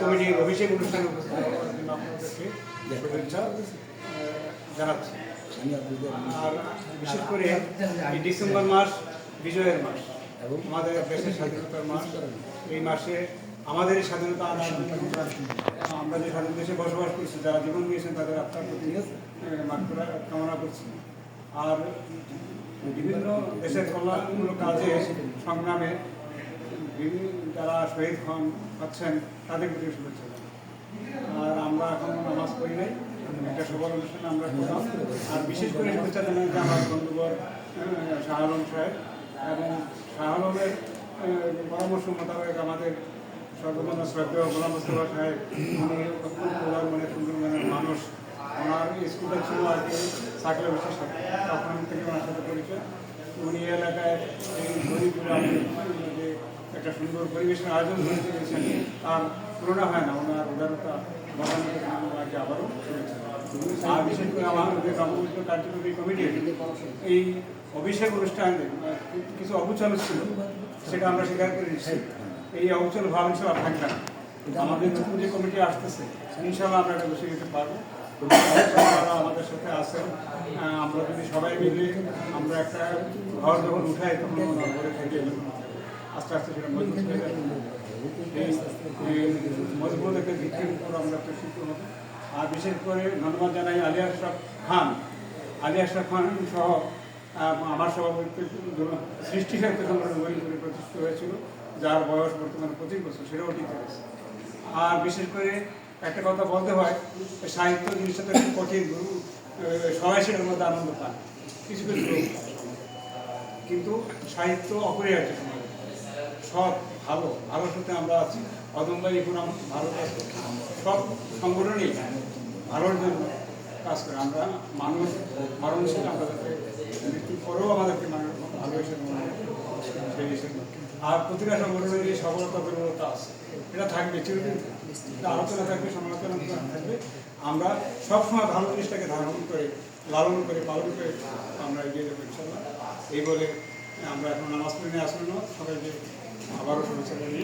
কমিটির অভিষেক অনুষ্ঠানে উপস্থিত হওয়ার জন্য বিশেষ করে ডিসেম্বর মাস বিজয়ের মাস এবং আমাদের দেশের স্বাধীনতার মাস এই মাসে আমাদের স্বাধীনতা আমরা যে স্বাধীন দেশে বসবাস করছি যারা জীবন দিয়েছেন তাদের আপনার প্রতি কামনা করছি আর বিভিন্ন দেশের কল্যাণমূলক কাজে সংগ্রামে বিভিন্ন যারা শহীদ হন হচ্ছেন তাদের প্রতি শুভেচ্ছা। আর আমরা এখন নামাজ পড়ি নাই একটা সবার অনুষ্ঠানে আমরা করলাম আর বিশেষ করে শুভেচ্ছা জানাই যে আমার বন্ধুবর আহ, শাহ সাহেব এবং শাহ আলমের আহ, পরামর্শ মোতাবেক আমাদের সর্বজন শ্রদ্ধেয় গোলাম মুস্তফা সাহেব উনি অত্যন্ত উদার মনে সুন্দর মানুষ। ওনার স্কুলে ছিল আর কি সাকলে বিশেষ তখন থেকে ওনার সাথে পরিচয়। উনি এলাকায় এই গরিবগুলো যে একটা সুন্দর পরিবেশের আয়োজন করে দিয়েছেন তার তুলনা হয় না, ওনার উদারতা আবারও। আর বিশেষ কার্যকরী এই অভিষেক কিছু ছিল, সেটা আমরা এই না। আমাদের যে কমিটি আসতেছে আমরা বসে নিতে পারব। আমাদের সাথে আমরা যদি সবাই মিলে আমরা একটা ঘর যখন উঠাই, তখন ঘরে আস্তে আস্তে সেটা মজবুত হয়ে যাবে। মজবুত একটা ভিত্তির উপর আমরা প্রশিক্ষিত হব আর বিশেষ করে ধন্যবাদ জানাই আলী আশরাফ খান। আলী আশরাফ খান সহ আমার জন্য সৃষ্টি সাহিত্য সংগঠন গরিবপুরে প্রতিষ্ঠিত হয়েছিল, যার বয়স বর্তমানে পঁচিশ বছর, সেটাও ঠিক আছে। আর বিশেষ করে একটা কথা বলতে হয়, সাহিত্য জিনিসটা তো একটু কঠিন, গুরু সবাই সেটার মধ্যে আনন্দ পান কিছু কিছু। কিন্তু সাহিত্য অপরিহার্য সমাজে সব ভালো ভালোর সাথে আমরা আছি। অদম্বাই এখন ভালো কাজ সব সংগঠনই ভালোর জন্য কাজ করে। আমরা মানুষ মরণশীল আমরা মৃত্যুর পরেও আমাদেরকে মানুষ মনে সেই হিসেবে। আর প্রতিটা সংগঠনের যে সফলতা দুর্বলতা আছে। এটা থাকবে, চিরদিন আলোচনা থাকবে সমালোচনা থাকবে। আমরা সবসময় ভালো জিনিসটাকে ধারণ করে, লালন করে, পালন করে আমরা এগিয়ে যাব ইনশাল্লাহ এই বলে আমরা এখন নামাজ পড়ে আসলে না সবাইকে আবারও শুভেচ্ছা জানি